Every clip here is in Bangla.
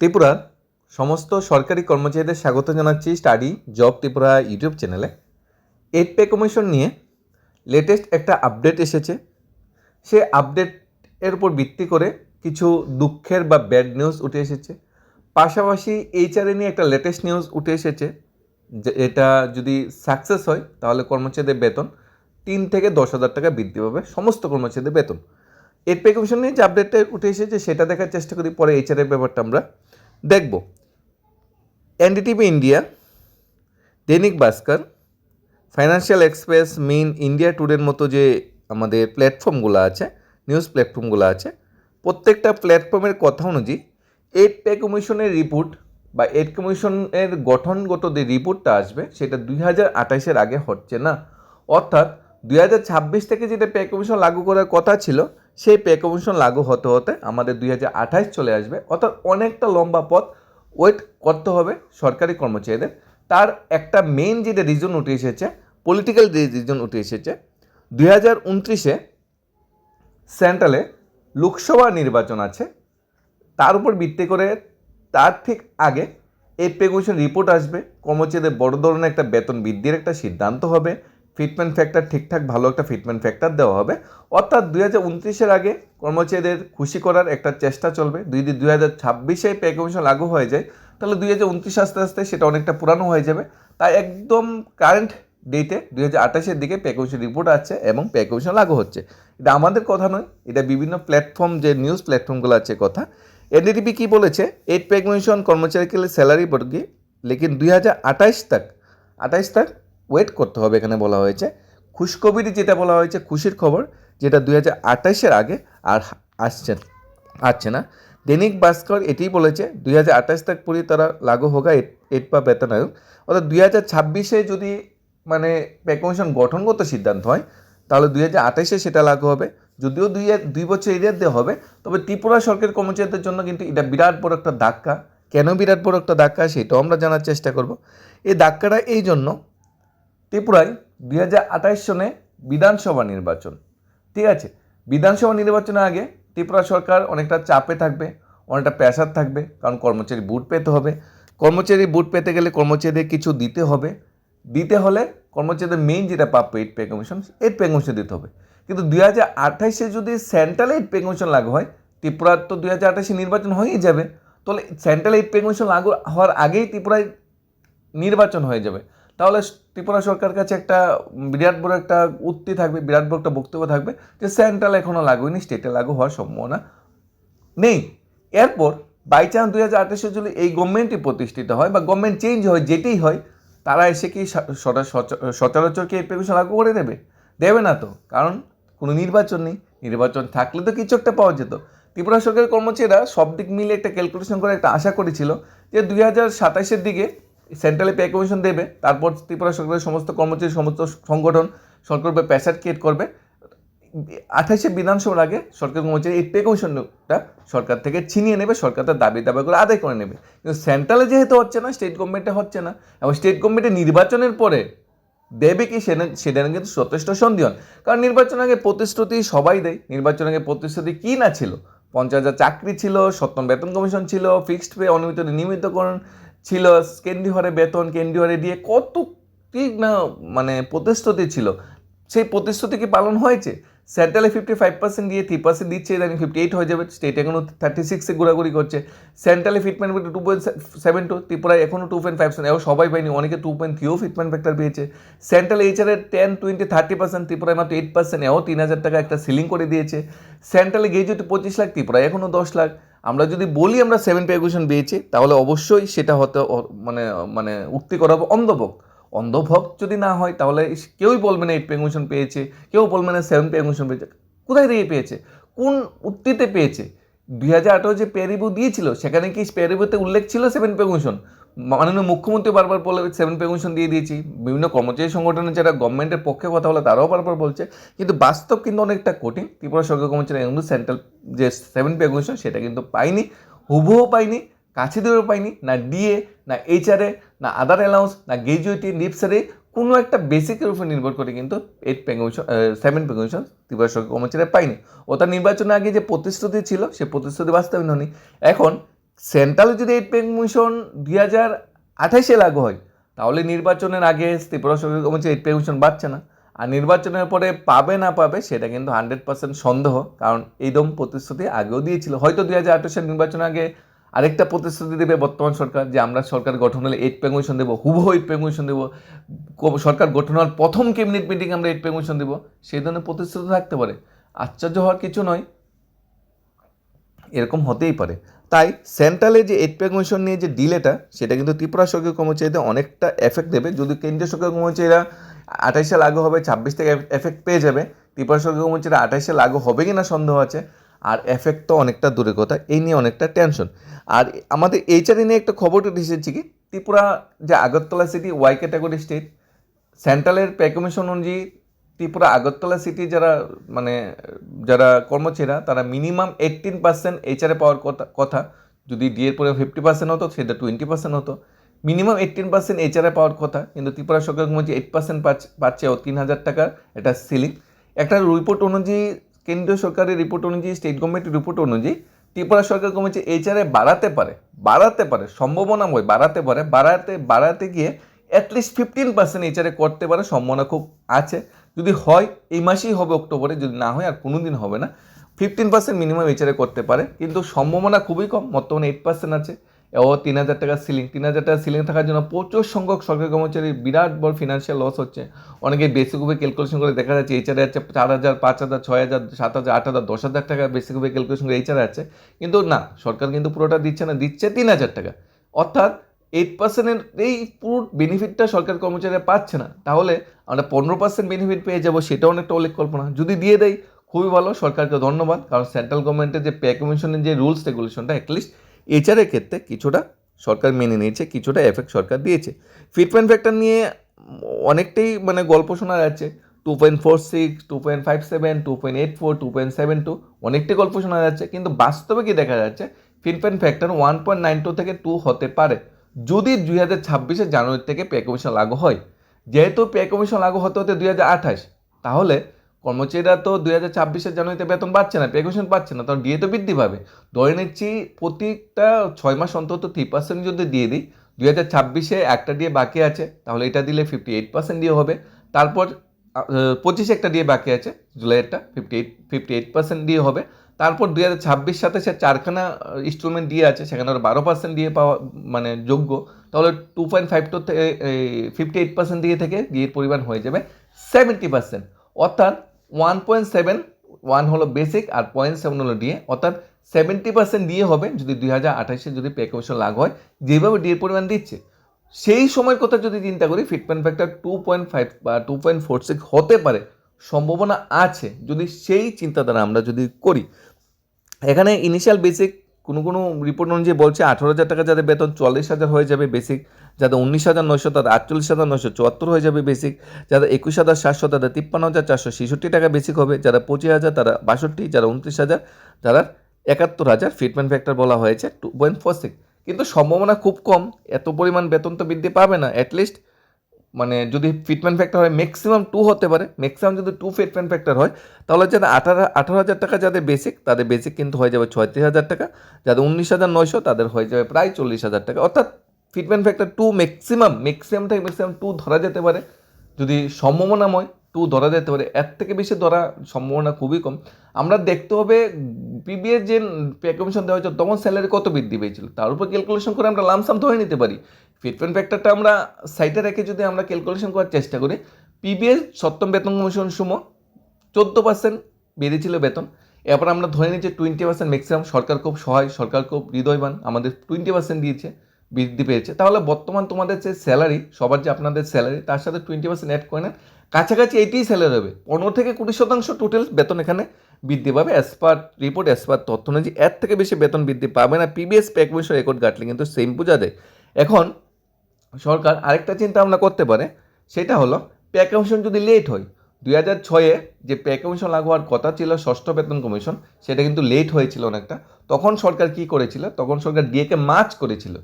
ত্রিপুরার সমস্ত সরকারি কর্মচারীদের স্বাগত জানাচ্ছি স্টাডি জব ত্রিপুরা ইউটিউব চ্যানেলে। এইট পে কমিশন নিয়ে লেটেস্ট একটা আপডেট এসেছে। সে আপডেটের উপর ভিত্তি করে কিছু দুঃখের বা ব্যাড নিউজ উঠে এসেছে। পাশাপাশি এইচআরএ নিয়ে একটা লেটেস্ট নিউজ উঠে এসেছে যে এটা যদি সাকসেস হয়, তাহলে কর্মচারীদের বেতন তিন থেকে দশ হাজার টাকা বৃদ্ধি পাবে, সমস্ত কর্মচারীদের বেতন। এর পে কমিশন নিয়ে যে আপডেটটা উঠে এসেছে, সেটা দেখার চেষ্টা করি, পরে এইচআরের ব্যাপারটা আমরা দেখব। NDTV India Dainik Bhaskar Financial Express mean India টুডের মতো যে আমাদের প্ল্যাটফর্মগুলো আছে নিউজ প্ল্যাটফর্মগুলো আছে, প্রত্যেকটা প্ল্যাটফর্মের কথা অনুযায়ী এইট পে কমিশনের রিপোর্ট বা এইট কমিশনের গঠনগত যে রিপোর্টটা আসবে, সেটা দুই হাজার আঠাশের আগে হচ্ছে না। অর্থাৎ দুই হাজার ছাব্বিশ থেকে যেটা পে কমিশন লাগু করার কথা ছিল সেই পে কমিশন লাগু হতে হতে আমাদের দুই চলে আসবে। অর্থাৎ অনেকটা লম্বা পথ ওয়েট করতে হবে সরকারি কর্মচারীদের। তার একটা মেন যেটা রিজন উঠে এসেছে পলিটিক্যাল যে রিজন উঠে এসেছে, দুই হাজার উনত্রিশে সেন্ট্রালে লোকসভা নির্বাচন আছে। তার উপর ভিত্তি করে তার ঠিক আগে এই পে কমিশন রিপোর্ট আসবে। কর্মচারীদের বড় ধরনের একটা বেতন বৃদ্ধির একটা সিদ্ধান্ত হবে। ফিটমেন্ট ফ্যাক্টর ঠিকঠাক ভালো একটা ফিটমেন্ট ফ্যাক্টর দেওয়া হবে। অর্থাৎ দুই হাজার উনত্রিশের আগে কর্মচারীদের খুশি করার একটা চেষ্টা চলবে। যদি দুই হাজার ছাব্বিশে পে কমিশন লাগু হয়ে যায়, তাহলে দুই হাজার উনত্রিশ আস্তে আস্তে সেটা অনেকটা পুরানো হয়ে যাবে। তাই একদম কারেন্ট ডেটে দুই হাজার আঠাশের দিকে পে কমিশন রিপোর্ট আছে এবং পে কমিশন লাগু হচ্ছে। এটা আমাদের কথা নয়, এটা বিভিন্ন প্ল্যাটফর্ম যে নিউজ প্ল্যাটফর্মগুলো আছে কথা। এনডিটিপি কী বলেছে? এইট পে কমিশন কর্মচারীকে স্যালারি বর্গে লেকিন দুই হাজার আঠাশ তাক আঠাশ তাক ওয়েট করতে হবে এখানে বলা হয়েছে। খুশখবরি যেটা বলা হয়েছে, খুশির খবর, যেটা দুই হাজার আঠাশের আগে আর আসছে আসছে না। দৈনিক ভাস্কর এটিই বলেছে, দুই হাজার আঠাশ তক পুরি তারা লাগু হোগা, এট বেতন আয়োগ অর্থাৎ দুই হাজার ছাব্বিশে যদি মানে পে কমিশন গঠনগত সিদ্ধান্ত হয়, তাহলে দুই হাজার আঠাশে সেটা লাগু হবে। যদিও দুই দুই বছর এরিয়ার দেওয়া হবে, তবে ত্রিপুরা সরকারের কর্মচারীদের জন্য কিন্তু এটা বিরাট বড় একটা ধাক্কা। কেন বিরাট বড় একটা ধাক্কা, সেটাও আমরা জানার চেষ্টা করব। এই ধাক্কাটা এই জন্য ত্রিপুরায় দুই সনে বিধানসভা নির্বাচন। ঠিক আছে, বিধানসভা নির্বাচনের আগে ত্রিপুরা সরকার অনেকটা চাপে থাকবে, অনেকটা প্রেশার থাকবে, কারণ কর্মচারী বুট পেতে হবে। কর্মচারী বুট পেতে গেলে কর্মচারীদের কিছু দিতে হবে। দিতে হলে কর্মচারীদের মেইন যেটা প্রাপ্য eight pay commission eight pay commission দিতে হবে। কিন্তু দুই হাজার আঠাইশে যদি সেন্ট্রাল এইট পে কমিশন লাগু হয়, ত্রিপুরার তো দুই হাজার আঠাশে নির্বাচন হয়েই যাবে। তাহলে সেন্ট্রাল এইট পে কমিশন লাগু হওয়ার আগেই ত্রিপুরায় নির্বাচন হয়ে যাবে। তাহলে ত্রিপুরা সরকার কাছে একটা বিরাট বড় একটা উক্তি থাকবে, বিরাট বড় একটা বক্তব্য থাকবে যে সেন্ট্রাল এখনও লাগু হয়নি স্টেটে লাগু হওয়ার সম্ভাবনা নেই। এরপর বাই চান্স দুই হাজার আঠাশে যদি এই গভর্নমেন্টই প্রতিষ্ঠিত হয় বা গভর্নমেন্ট চেঞ্জ হয়, যেটাই হয়, তারা এসে কি সচরাচর এই পেমিশন লাগু করে দেবে? দেবে না তো, কারণ কোনো নির্বাচন নেই। নির্বাচন থাকলে তো কিছু একটা পাওয়া যেত। ত্রিপুরা সরকারের কর্মচারীরা সব দিক মিলে একটা ক্যালকুলেশন করে একটা আশা করেছিল যে দুই হাজার সাতাশের দিকে সেন্ট্রালে পে কমিশন দেবে, তারপর ত্রিপুরা সরকারের সমস্ত কর্মচারী, সমস্ত সংগঠন সরকার প্রেসার ক্রিয়েট করবে। আঠাশে বিধানসভার আগে সরকার কর্মচারী এই পে কমিশনটা সরকার থেকে ছিনিয়ে নেবে, সরকার তার দাবি দাবা করে আদায় করে নেবে। কিন্তু সেন্ট্রালে যেহেতু হচ্ছে না, স্টেট গভর্নমেন্টে হচ্ছে না, এবং স্টেট গভর্নমেন্টের নির্বাচনের পরে দেবে কি সেটা কিন্তু যথেষ্ট সন্দেহন কারণ নির্বাচন আগে প্রতিশ্রুতি সবাই দেয়, নির্বাচন আগে প্রতিশ্রুতি কী না ছিল? পঞ্চাশ হাজার চাকরি ছিল, সপ্তম বেতন কমিশন ছিল ফিক্সড পে অনিয়মিত, নিয়মিতকরণ ছিল, কেন্দ্রীয় হারে বেতন, কেন্দ্রীয় হারে দিয়ে কত কি না মানে প্রতিশ্রুতি ছিল। সেই প্রতিশ্রুতি কি পালন হয়েছে? সেন্ট্রালে ফিফটি ফাইভ পার্সেন্ট দিয়ে থ্রি পার্সেন্ট দিচ্ছে ইদানিং ফিফটি এইট হয়ে যাবে স্টেট এখনও থার্টি সিক্সে ঘোরাঘুরি করছে। সেন্ট্রালে fitment factor two point seven two ত্রিপুরায় এখনও টু পয়েন্ট ফাইভ এবং সবাই পায়নি, অনেকে টু পয়েন্ট থ্রিও ফিটমেন্ট ফ্যাক্টর পেয়েছে। সেন্ট্রাল এইচআরের টেন টোয়েন্টি থার্টি পার্সেন্ট ত্রিপুরায় মাত্র এইট পার্সেন্ট এও তিন হাজার টাকা একটা সিলিং করে দিয়েছে। সেন্ট্রালে গ্রেজুয়েট পঁচিশ লাখ, ত্রিপুরায় এখনও দশ লাখ। আমরা যদি বলি আমরা সেভেন পেগুশন পেয়েছি তাহলে অবশ্যই সেটা হতে মানে মানে উক্তি করা হবে অন্ধভোগ। অন্ধভোগ যদি না হয়, তাহলে কেউই বলবে না এইট পেঙ্গুশন পেয়েছে, কেউ বলবে না সেভেন পেঙ্গুশন পেয়েছে। কোথায় থেকে পেয়েছে? কোন উক্তিতে পেয়েছে? দুই হাজার আঠারো যে পেরিবু দিয়েছিল, সেখানে কি পেরিবুতে উল্লেখ ছিল সেভেন পেগুশন মাননীয় মুখ্যমন্ত্রী বারবার বলে সেভেন পেগুশন দিয়ে দিয়েছি। বিভিন্ন কর্মচারী সংগঠনের যারা গভর্নমেন্টের পক্ষে কথা বলে, তারাও বারবার বলছে। কিন্তু বাস্তব কিন্তু অনেকটা কঠিন। ত্রিপুরা সরকার কর্মচারী কিন্তু সেন্ট্রাল যে সেভেন পেগুশন সেটা কিন্তু পাইনি হুবহু পাইনি, কাছে দিয়েও পাইনি, না ডিএ, না এইচআরএ, না আদার অ্যালাউন্স, না গ্র্যাজুয়েটি লিপসারে, কোনো একটা বেসিকের উপর নির্ভর করে কিন্তু eight pension seven pension Tripura সরকার কর্মচারীরা পায়নি। ও তার নির্বাচনের আগে যে প্রতিশ্রুতি ছিল, সে প্রতিশ্রুতি বাস্তবায়ন হয়নি। এখন সেন্ট্রালে যদি এইট পে কমিশন দুই হাজার আঠাইশে লাগু হয়, তাহলে নির্বাচনের আগে ত্রিপুরা সরকার কমিশন এইট পে কমিশন পাচ্ছে না। আর নির্বাচনের পরে পাবে না পাবে, সেটা কিন্তু হান্ড্রেড পার্সেন্ট সন্দেহ, কারণ এইরকম প্রতিশ্রুতি আগেও দিয়েছিল। হয়তো দুই হাজার আঠাশের নির্বাচনের আগে আরেকটা প্রতিশ্রুতি দেবে বর্তমান সরকার, যে আমরা সরকার গঠন হলে এইট পে কমিশন দেবো, হুবহু এইট পে কমিশন দেবো সরকার গঠন হওয়ার প্রথম ক্যাবিনেট মিটিং আমরা এইট পে কমিশন দেবো? সেই ধরনের প্রতিশ্রুতি থাকতে পারে। আশ্চর্য হওয়ার কিছু নয়। এরকম হতেই পারে। তাই সেন্ট্রালে যে এইট পে নিয়ে যে ডিলেটা সেটা কিন্তু ত্রিপুরা সরকার কর্মচারীদের অনেকটা এফেক্ট দেবে। যদি কেন্দ্রীয় সরকার কর্মচারীরা আঠাইশে লাগু হবে, ছাব্বিশ থেকে এফেক্ট পেয়ে যাবে। ত্রিপুরা সরকার কর্মচারীরা আঠাশ আঠাইশে লাগু হবে কি না সন্দেহ আছে। আর এফেক্ট তো অনেকটা দূরের কথা, এই নিয়ে অনেকটা টেনশন আর আমাদের এইচআরই নিয়ে একটা খবর এসেছে কি, ত্রিপুরা যে Agartala city Y category state সেন্ট্রালের pay commission অনুযায়ী ত্রিপুরা, আগরতলা সিটি যারা মানে যারা কর্মচারীরা, তারা মিনিমাম এইটিন পার্সেন্ট এইচআরে পাওয়ার কথা কথা। যদি ডিএর পরে ফিফটি পার্সেন্ট হতো, সেটা টোয়েন্টি পার্সেন্ট হতো। মিনিমাম এইটিন পার্সেন্ট এইচআরে পাওয়ার কথা, কিন্তু ত্রিপুরা সরকার কর্মচারী এইট পার্সেন্ট পাচ্ছে ও তিন হাজার টাকার এটা সিলিং একটা রিপোর্ট অনুযায়ী, কেন্দ্রীয় সরকারের রিপোর্ট অনুযায়ী স্টেট গভর্নমেন্টের রিপোর্ট অনুযায়ী, ত্রিপুরা সরকার কমিটি এইচআরে বাড়াতে পারে বাড়াতে পারে, সম্ভাবনাময় বাড়াতে পারে, বাড়াতে বাড়াতে গিয়ে অ্যাটলিস্ট ফিফটিন পার্সেন্ট এইচআরে করতে পারে সম্ভাবনা খুব আছে। যদি হয়, এই মাসেই হবে অক্টোবরে, যদি না হয় আর কোনো দিন হবে না ফিফটিন পার্সেন্ট মিনিমাম এইচআরে করতে পারে। কিন্তু সম্ভাবনা খুবই কম, বর্তমানে এইট পার্সেন্ট আছে। ও তিন হাজার টাকা সিলিং তিন হাজার টাকা সিলিং থাকার জন্য প্রচুর সংখ্যক সরকারি কর্মচারীর বিরাট বড় ফিনান্সিয়াল লস হচ্ছে। অনেকে বেসিকভাবে ক্যালকুলেশন করে দেখা যাচ্ছে এইচআরে আছে চার হাজার, পাঁচ হাজার, ছয় হাজার, সাত হাজার, আট হাজার, দশ হাজার টাকা বেসিকভাবে ক্যালকুলেশন করে এইচআরে আছে। কিন্তু না, সরকার কিন্তু পুরোটা দিচ্ছে না, দিচ্ছে তিন হাজার টাকা। অর্থাৎ এইট পার্সেন্টের এই পুরো বেনিফিটটা সরকার কর্মচারীরা পাচ্ছে না। তাহলে আমরা পনেরো পার্সেন্ট বেনিফিট পেয়ে যাব সেটাও অনেকটা উল্লেখ কল্পনা। যদি দিয়ে দেয় খুবই ভালো, সরকারকে ধন্যবাদ। কারণ সেন্ট্রাল গভর্নমেন্টের যে পে কমিশনের যে রুলস রেগুলেশনটা অ্যাটলিস্ট এইচআরের ক্ষেত্রে কিছুটা সরকার মেনে নিয়েছে, কিছুটা এফেক্ট সরকার দিয়েছে। ফিটমেন্ট ফ্যাক্টর নিয়ে অনেকটাই মানে গল্প শোনা যাচ্ছে। Two point four six two point five seven two point eight four two point seven two অনেকটাই গল্প শোনা যাচ্ছে। কিন্তু বাস্তবে কি দেখা যাচ্ছে? Fitment factor one point nine two থেকে টু হতে পারে। যদি দুই হাজার ছাব্বিশে জানুয়ারি থেকে পে কমিশন লাগু হয়, যেহেতু পে কমিশন লাগু হতে হতে দুই হাজার আঠাশ, তাহলে কর্মচারীরা তো দুই হাজার ছাব্বিশের জানুয়ারিতে বেতন পাচ্ছে না পে কমিশন পাচ্ছে না তখন ডিএ তো বৃদ্ধি পাবে। ধরে নিচ্ছি প্রতিটা ছয় মাস অন্তত থ্রি পার্সেন্ট যদি দিয়ে দিই, দুই হাজার ছাব্বিশে একটা দিয়ে বাকি আছে, তাহলে এটা দিলে ফিফটি এইট পার্সেন্ট দিয়ে হবে। তারপর পঁচিশে একটা দিয়ে বাকি আছে জুলাইয়েরটা fifty eight fifty eight percent দিয়ে হবে। তারপর দুই হাজার ছাব্বিশ সাথে সে চারখানা ইনস্টলমেন্ট দিয়ে আছে, সেখানে ওরা বারো পার্সেন্ট দিয়ে পাওয়া মানে যোগ্য। তাহলে two point five two fifty eight percent দিয়ে থেকে ডিএর পরিমাণ হয়ে যাবে সেভেন্টি পার্সেন্ট অর্থাৎ ওয়ান পয়েন্ট সেভেন ওয়ান হলো বেসিক আর পয়েন্ট সেভেন হলো ডিএ অর্থাৎ সেভেন্টি পার্সেন্ট দিয়ে হবে যদি দুই হাজার আঠাশে যদি পে কমিশন লাগু হয়, যেভাবে ডিএর পরিমাণ দিচ্ছে। সেই সময়ের কথা যদি চিন্তা করি fitment factor two point five বা টু পয়েন্ট ফোর সিক্স হতে পারে, সম্ভাবনা আছে। যদি সেই চিন্তাধারা আমরা যদি করি এখানে ইনিশিয়াল বেসিক কোনো কোনো রিপোর্ট অনুযায়ী বলছে আঠারো হাজার টাকা যাদের বেতন, চল্লিশ হাজার হয়ে যাবে বেসিক যাদের উনিশ হাজার নয়শো তাদের আটচল্লিশ হাজার নয়শো, চুয়াত্তর হয়ে যাবে বেসিক যাদের একুশ হাজার সাতশো তাদের তিপ্পান্ন হাজার চারশো, ছেষট্টি টাকা বেসিক হবে যারা পঁচিশ হাজার তারা বাষট্টি যারা উনত্রিশ হাজার যারা একাত্তর হাজার ফিটমেন্ট ফ্যাক্টর বলা হয়েছে টু পয়েন্ট ফোর সিক্স কিন্তু সম্ভাবনা খুব কম, এত পরিমাণ বেতন তো বৃদ্ধি পাবে না অ্যাটলিস্ট মানে যদি ফিটমেন্ট ফ্যাক্টর হয় ম্যাক্সিমাম টু হতে পারে ম্যাক্সিমাম যদি টু ফিটমেন্ট ফ্যাক্টর হয়, তাহলে যাদের আঠারো আঠারো হাজার টাকা যাদের বেসিক তাদের বেসিক কিন্তু হয়ে যাবে ছয়ত্রিশ হাজার টাকা। যাদের উনিশ হাজার নয়শো, তাদের হয়ে যাবে প্রায় চল্লিশ হাজার টাকা। অর্থাৎ fitment factor two maximum maximum থেকে ম্যাক্সিমাম টু ধরা যেতে পারে। যদি সম্ভাবনাময় টু ধরা যেতে পারে, এর থেকে বেশি ধরা সম্ভাবনা খুবই কম। আমরা দেখতে হবে প্রিভিয়াস যে পে কমিশন দেওয়া হয়েছে তখন স্যালারি কত বৃদ্ধি পেয়েছিল? তার উপর ক্যালকুলেশন করে আমরা লামসাম ধরে নিতে পারি। ফিটমেন্ট ফ্যাক্টরটা আমরা সাইডে রেখে যদি আমরা ক্যালকুলেশন করার চেষ্টা করি পিবিএস সপ্তম বেতন কমিশন সময় চোদ্দ পার্সেন্ট বেড়েছিল বেতন। এরপর আমরা ধরে নিচ্ছি টোয়েন্টি পার্সেন্ট ম্যাক্সিমাম সরকার খুব সহায়, সরকার খুব হৃদয়বান, আমাদের টোয়েন্টি পার্সেন্ট দিয়েছে, বৃদ্ধি পেয়েছে। তাহলে বর্তমান তোমাদের যে স্যালারি সবার যে আপনাদের স্যালারি তার সাথে টোয়েন্টি পার্সেন্ট অ্যাড করে নেন। কাছাকাছি এইটাই স্যালারি হবে। পনেরো থেকে কুড়ি শতাংশ টোটাল বেতন এখানে বৃদ্ধি পাবে as per report as per তথ্য অনুযায়ী। এর থেকে বেশি বেতন বৃদ্ধি পাবে না। পিবিএস পে কমিশন রেকর্ড কাটলে কিন্তু সেম বোঝা দেয় এখন সরকার আরেকটা চিন্তা ভাবনা করতে পারে, সেটা হলো পে কমিশন যদি লেট হয়, দুই হাজার ছয়ে যে পে কমিশন লাগু হওয়ার কথা ছিল ষষ্ঠ বেতন কমিশন সেটা কিন্তু লেট হয়েছিল অনেকটা। তখন সরকার কি করেছিল? তখন সরকার ডিএকে মার্চ করেছিল।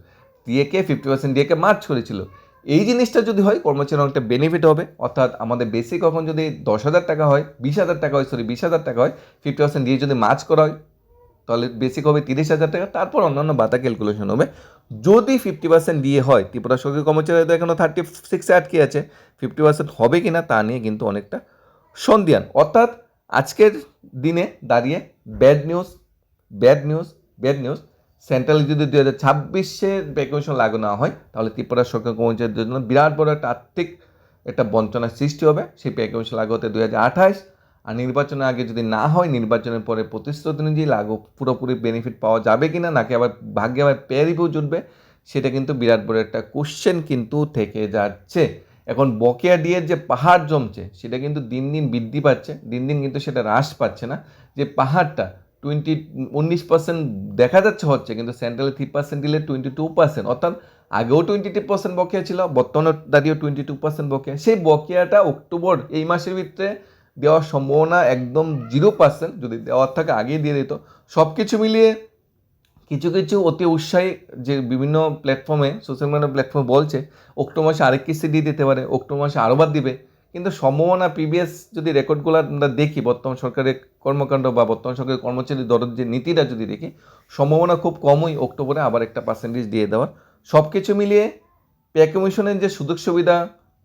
ডিএকে ফিফটি পার্সেন্ট ডিএকে মার্চ করেছিল। এই জিনিসটা যদি হয় কর্মচারী অনেকটা বেনিফিট হবে। অর্থাৎ আমাদের বেসিক এখন যদি দশ হাজার টাকা হয়, বিশ হাজার টাকা হয় সরি বিশ হাজার টাকা হয় ফিফটি পার্সেন্ট দিয়ে যদি মার্চ করা হয় তাহলে বেসিক হবে তিরিশ হাজার টাকা, তারপর অন্যান্য বাতা ক্যালকুলেশন হবে। যদি ফিফটি পার্সেন্ট দিয়ে হয়, ত্রিপুরা সরকারি কর্মচারী এখনও থার্টি সিক্সে আটকে আছে। ফিফটি পার্সেন্ট হবে কি না তা নিয়ে কিন্তু অনেকটা সন্ধিয়ান অর্থাৎ আজকের দিনে দাঁড়িয়ে bad news bad news bad news সেন্ট্রালে যদি দু হাজার ছাব্বিশের ভ্যাকুয়েশন লাগু না হয়, তাহলে ত্রিপুরা সরকার কর্মচারীদের জন্য বিরাট বড় একটা আর্থিক একটা বঞ্চনার সৃষ্টি হবে। সেই ভ্যাকুয়েশন লাগু হতে দুই হাজার আঠাশ আর নির্বাচনের আগে যদি না হয়, নির্বাচনের পরে প্রতিশ্রুতি অনুযায়ী লাগু পুরোপুরি বেনিফিট পাওয়া যাবে কি না নাকি আবার ভাগ্যে আবার পে রিভিউ জুটবে, সেটা কিন্তু বিরাট বড় একটা কোশ্চেন কিন্তু থেকে যাচ্ছে। এখন বকেয়া ডিয়ের যে পাহাড় জমছে, সেটা কিন্তু দিন দিন বৃদ্ধি পাচ্ছে, দিন দিন কিন্তু সেটা হ্রাস পাচ্ছে না। যে পাহাড়টা টোয়েন্টি উনিশ পার্সেন্ট দেখা যাচ্ছে, হচ্ছে, কিন্তু সেন্ট্রালে থ্রি পার্সেন্ট দিলে টোয়েন্টি টু পার্সেন্ট অর্থাৎ আগেও টোয়েন্টি টু পার্সেন্ট বকেয়া ছিল বর্তমানে দাঁড়িয়েও টোয়েন্টি টু পার্সেন্ট বকেয়া। সেই বকেয়াটা অক্টোবর এই মাসের ভিতরে দেওয়ার সম্ভাবনা একদম জিরো পার্সেন্ট যদি দেওয়ার থাকে আগেই দিয়ে দিত। সব কিছু মিলিয়ে কিছু কিছু অতি উৎসাহী যে বিভিন্ন প্ল্যাটফর্মে সোশ্যাল মিডিয়া প্ল্যাটফর্মে বলছে, অক্টোবর মাসে আরেক কিস্তি দিয়ে দিতে পারে, অক্টোবর মাসে আরোবার দিবে। কিন্তু সম্ভাবনা প্রিভিয়াস যদি রেকর্ডগুলো আমরা দেখি, বর্তমান সরকারের কর্মকাণ্ড বা বর্তমান সরকারের কর্মচারী দরের যে নীতিটা যদি দেখি, সম্ভাবনা খুব কমই অক্টোবরে আবার একটা পার্সেন্টেজ দিয়ে দেওয়ার। সব কিছু মিলিয়ে পে কমিশনের যে সুযোগ সুবিধা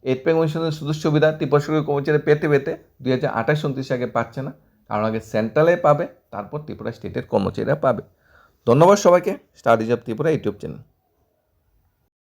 এড পে কমিশনের সুযোগ সুবিধা ত্রিপুরা সরকারের কর্মচারী পেতে পেতে দুই হাজার আঠাশ উনত্রিশ আগে পাচ্ছে না। কারণ আগে সেন্ট্রালে পাবে, তারপর ত্রিপুরা স্টেটের কর্মচারীরা পাবে। ধন্যবাদ সবাইকে। Studies of Tripura YouTube channel.